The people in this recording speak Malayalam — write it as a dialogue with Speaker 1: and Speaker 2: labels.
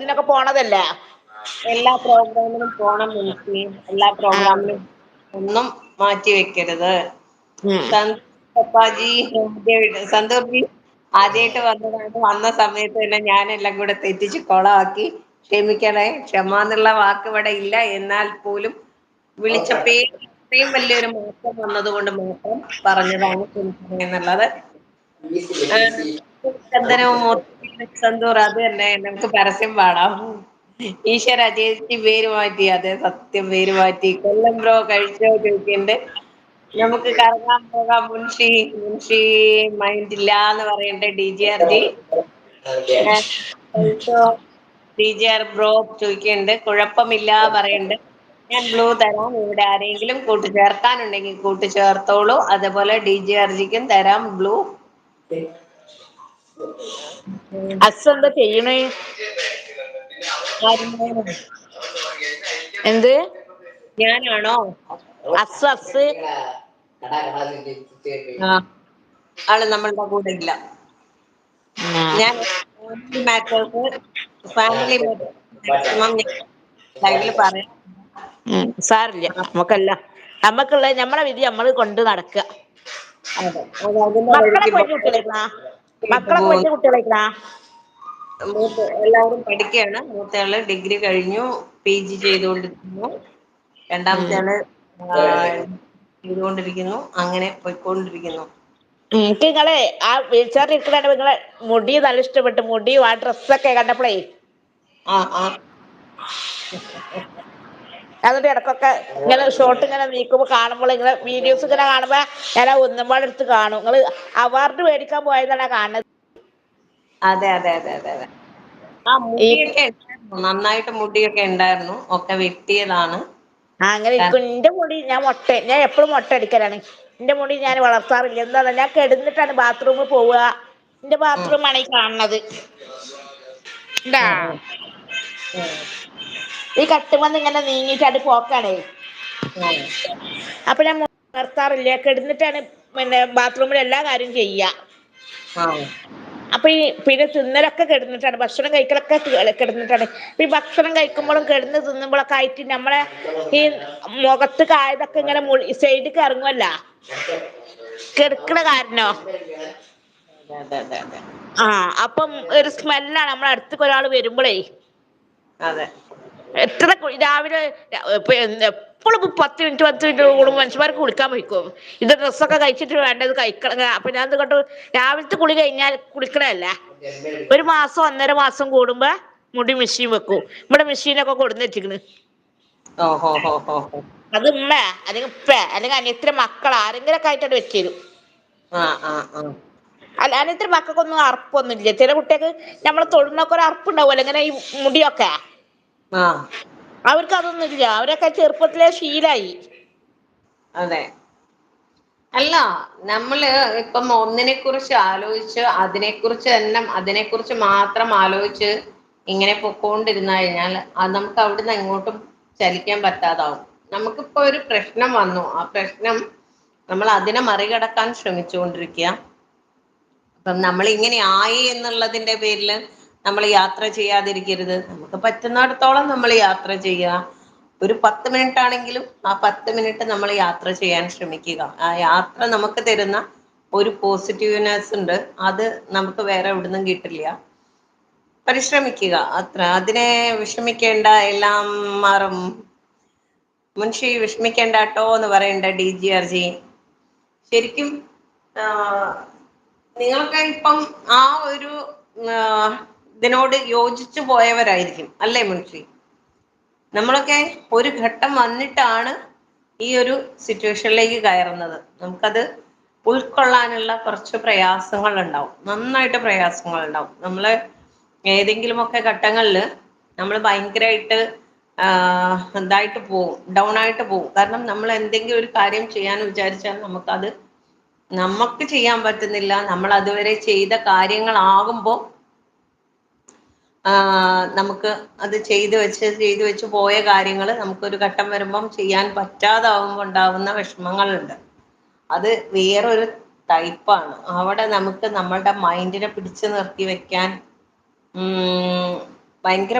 Speaker 1: ഇതിനൊക്കെ പോണതല്ലേ.
Speaker 2: എല്ലാ പ്രോഗ്രാമിനും പോണം എനിക്ക്. എല്ലാ
Speaker 1: പ്രോഗ്രാമിലും
Speaker 2: പ്രോഗ്രാമിനും ഒന്നും മാറ്റി വെക്കരുത്. പപ്പാജി സന്തൂർജി ആദ്യായിട്ട് വന്നതാണ്. വന്ന സമയത്ത് തന്നെ ഞാനെല്ലാം കൂടെ തെറ്റിച്ച് കൊളമാക്കി ക്ഷമിക്കണേ. ക്ഷമ എന്നുള്ള വാക്ക് ഇവിടെ ഇല്ല. എന്നാൽ പോലും വിളിച്ച പേര് ഇത്രയും വലിയൊരു മാറ്റം വന്നതുകൊണ്ട് മാത്രം പറഞ്ഞതാണ് ക്ഷമിക്കണേ എന്നുള്ളത്. സന്തൂർ അത് തന്നെ നമുക്ക് പരസ്യം പാടാം. ഈശ്വര ചേച്ചി പേര് മാറ്റി. അതെ സത്യം പേര് മാറ്റി. കൊല്ലം ബ്രോ കഴിച്ചോ നമുക്ക് കറങ്ങാൻ പോകാം. മുൻഷി മുൻഷി മൈൻഡ് ഇല്ല എന്ന് പറയണ്ടേ D G R G. D G R bro ചോദിക്കുന്നുണ്ട്. കുഴപ്പമില്ല പറയണ്ട്. ഞാൻ ബ്ലൂ തരാം. ഇവിടെ ആരെങ്കിലും കൂട്ടുചേർക്കാനുണ്ടെങ്കിൽ കൂട്ടുചേർത്തോളൂ അതേപോലെ ഡി ജി ആർ ജിക്കും തരാം. ബ്ലൂ
Speaker 1: അസ് എന്താ ചെയ്യണേ? എന്ത്?
Speaker 2: ഞാനാണോ?
Speaker 1: Us us.
Speaker 2: ആൾ നമ്മളുടെ കൂടെ ഇല്ല. ഞാൻ ഫാമിലി മാറ്റേഴ്സ് ഫാമിലി മാക്സിമം ലൈവിൽ പറയാം.
Speaker 1: സാറില്ല നമുക്കല്ല. നമ്മക്കല്ല നമ്മക്കുള്ള നമ്മളെ വിധി നമ്മൾ കൊണ്ട് നടക്കുക
Speaker 2: മക്കളെ അതിന്റെ
Speaker 1: മക്കളൊക്കെ വലിയ കുട്ടികളായിക്കണാ
Speaker 2: മൂത്ത എല്ലാവരും പഠിക്കുകയാണ് മൂത്തയാൾ ഡിഗ്രി കഴിഞ്ഞു. പി ജി ചെയ്തുകൊണ്ടിരിക്കുന്നു. രണ്ടാമത്തെ ആൾ ചെയ്തുകൊണ്ടിരിക്കുന്നു. അങ്ങനെ പോയിക്കൊണ്ടിരിക്കുന്നു.
Speaker 1: എനിക്ക് നിങ്ങളെ ആ വീൽചെയറിൽ ഇരിക്കണ നിങ്ങളെ മുടി നല്ല ഇഷ്ടപ്പെട്ടു. മുടിയും ആ ഡ്രസ്സൊക്കെ കണ്ടപ്പോഴേ
Speaker 2: ആ ആ.
Speaker 1: എന്നിട്ട് ഇടക്കൊക്കെ ഇങ്ങനെ ഷോട്ട് ഇങ്ങനെ നീക്കുമ്പോ കാണുമ്പോൾ ഇങ്ങനെ വീഡിയോസ് ഇങ്ങനെ കാണുമ്പോ ഞാൻ ഒന്നുമ്പാട് എടുത്ത് കാണും. നിങ്ങൾ അവാർഡ് മേടിക്കാൻ പോയതാണ് കാണുന്നത്?
Speaker 2: അതെ അതെ അതെ അതെ അതെ. ആ മുടിയൊക്കെ നന്നായിട്ട് മുടിയൊക്കെ ഉണ്ടായിരുന്നു. ഒക്കെ വെട്ടിയതാണ്.
Speaker 1: അങ്ങനെ എന്റെ മുടി ഞാൻ മൊട്ട ഞാൻ എപ്പോഴും മൊട്ട അടിക്കലാണ്. എന്റെ മുടി ഞാൻ വളർത്താറില്ല. എന്താ ഞാൻ കെടുന്നിട്ടാണ് ബാത്റൂമിൽ പോവുക. എന്റെ
Speaker 2: ബാത്റൂമാണ്
Speaker 1: ബാത്റൂം ആണ് ഈ കാണുന്നത്. ഈ കട്ടുമ്മന്ന് ഇങ്ങനെ നീങ്ങീട്ട് പോക്കാണേ.
Speaker 2: ഉം
Speaker 1: അപ്പൊ ഞാൻ മുടി വളർത്താറില്ല കിടന്നിട്ടാണ് പിന്നെ ബാത്റൂമിൽ എല്ലാ കാര്യം ചെയ്യാ. അപ്പൊ ഈ പിന്നെ തിന്നലൊക്കെ കിടന്നിട്ടാണ് ഭക്ഷണം കഴിക്കലൊക്കെ കിടന്നിട്ടാണ്. ഈ ഭക്ഷണം കഴിക്കുമ്പോഴും കിടന്ന് തിന്നുമ്പോഴൊക്കെ ആയിട്ട് നമ്മളെ ഈ മുഖത്ത് കായതൊക്കെ ഇങ്ങനെ സൈഡിൽ ഇറങ്ങുമല്ല കിടക്കണ കാരണോ?
Speaker 2: അതെ അതെ അതെ. അതെ
Speaker 1: ആഹ്. അപ്പം ഒരു സ്മെല്ലാണ് നമ്മളെ അടുത്തേക്ക് ഒരാൾ വരുമ്പോളേ.
Speaker 2: അതെ.
Speaker 1: എത്ര രാവിലെ എപ്പോഴും പത്ത് മിനിറ്റ് പത്ത് മിനിറ്റ് കൂടുമ്പോ മനുഷ്യന്മാർക്ക് കുളിക്കാൻ വയ്ക്കും. ഇത് ഡ്രസ്സൊക്കെ കഴിച്ചിട്ട് വേണ്ടത് കഴിക്കണം അപ്പൊ ഞാൻ കണ്ടു രാവിലത്തെ കുളി കഴിഞ്ഞാൽ കുളിക്കണല്ല ഒരു മാസം ഒന്നര മാസം കൂടുമ്പോ മുടി മെഷീൻ വെക്കും. ഇവിടെ മെഷീനൊക്കെ കൊടുന്ന് വെച്ചിക്കണ് അത് ഉമ്മ അല്ലെങ്കിൽ ഉപ്പ അല്ലെങ്കിൽ അനിയത്തിന്റെ മക്കൾ ആരെങ്കിലുമൊക്കെ ആയിട്ടത് വെച്ച് തരും
Speaker 2: ആഹ് ആഹ് ആഹ്
Speaker 1: അല്ല അനിയത്തിന്റെ മക്കൾക്കൊന്നും അറപ്പൊന്നുമില്ല. ചില കുട്ടികൾക്ക് നമ്മളെ തൊടുന്നൊക്കെ ഒരു അറപ്പുണ്ടാവുമല്ലോ ഇങ്ങനെ ഈ മുടിയൊക്കെ. അവർക്ക് അതൊന്നുമില്ല അവരൊക്കെ ചെറുപ്പത്തിലെ ശീലായി.
Speaker 2: അതെ. അല്ല നമ്മൾ ഇപ്പം ഒന്നിനെ കുറിച്ച് ആലോചിച്ച് അതിനെ കുറിച്ച് തന്നെ അതിനെ കുറിച്ച് മാത്രം ആലോചിച്ച് ഇങ്ങനെ പൊക്കോണ്ടിരുന്ന കഴിഞ്ഞാൽ അത് നമുക്ക് അവിടുന്ന് എങ്ങോട്ടും ചലിക്കാൻ പറ്റാതാവും. നമുക്കിപ്പോ ഒരു പ്രശ്നം വന്നു. ആ പ്രശ്നം നമ്മൾ അതിനെ മറികടക്കാൻ ശ്രമിച്ചുകൊണ്ടിരിക്കുക. അപ്പം നമ്മൾ ഇങ്ങനെ ആയി എന്നുള്ളതിന്റെ പേരിൽ നമ്മൾ യാത്ര ചെയ്യാതിരിക്കരുത്. നമുക്ക് പറ്റുന്നിടത്തോളം നമ്മൾ യാത്ര ചെയ്യുക ഒരു പത്ത് മിനിറ്റ് ആണെങ്കിലും ആ പത്ത് മിനിറ്റ് നമ്മൾ യാത്ര ചെയ്യാൻ ശ്രമിക്കുക. ആ യാത്ര നമുക്ക് തരുന്ന ഒരു പോസിറ്റീവ്നെസ് ഉണ്ട്. അത് നമുക്ക് വേറെ എവിടുന്നും കിട്ടില്ല. പരിശ്രമിക്കുക. അത്ര. അതിനെ വിഷമിക്കേണ്ട എല്ലാം മാറും മുൻഷി വിഷമിക്കേണ്ട കേട്ടോ എന്ന് പറയണ്ട ഡി ജി ആർ ജി. ശരിക്കും നിങ്ങൾക്ക് ഇപ്പം ആ ഒരു ഇതിനോട് യോജിച്ചു പോയവരായിരിക്കും. അല്ലേ മുൻഷി? നമ്മളൊക്കെ ഒരു ഘട്ടം വന്നിട്ടാണ് ഈ ഒരു സിറ്റുവേഷനിലേക്ക് കയറുന്നത്. നമുക്കത് ഉൾക്കൊള്ളാനുള്ള കുറച്ച് പ്രയാസങ്ങൾ ഉണ്ടാവും. നന്നായിട്ട് പ്രയാസങ്ങൾ ഉണ്ടാവും. നമ്മൾ ഏതെങ്കിലുമൊക്കെ ഘട്ടങ്ങളിൽ നമ്മൾ ഭയങ്കരമായിട്ട് ഇതായിട്ട് പോവും. ഡൗൺ ആയിട്ട് പോവും. കാരണം നമ്മൾ എന്തെങ്കിലും ഒരു കാര്യം ചെയ്യാൻ വിചാരിച്ചാൽ നമുക്കത് നമുക്ക് ചെയ്യാൻ പറ്റുന്നില്ല. നമ്മൾ അതുവരെ ചെയ്ത കാര്യങ്ങളാകുമ്പോ ആഹ് നമുക്ക് അത് ചെയ്തു വെച്ച് ചെയ്തു വെച്ച് പോയ കാര്യങ്ങൾ നമുക്കൊരു ഘട്ടം വരുമ്പം ചെയ്യാൻ പറ്റാതാവുമ്പോൾ ഉണ്ടാവുന്ന വിഷമങ്ങളുണ്ട്. അത് വേറൊരു ടൈപ്പാണ്. അവിടെ നമുക്ക് നമ്മളുടെ മൈൻഡിനെ പിടിച്ചു നിർത്തി വെക്കാൻ ഭയങ്കര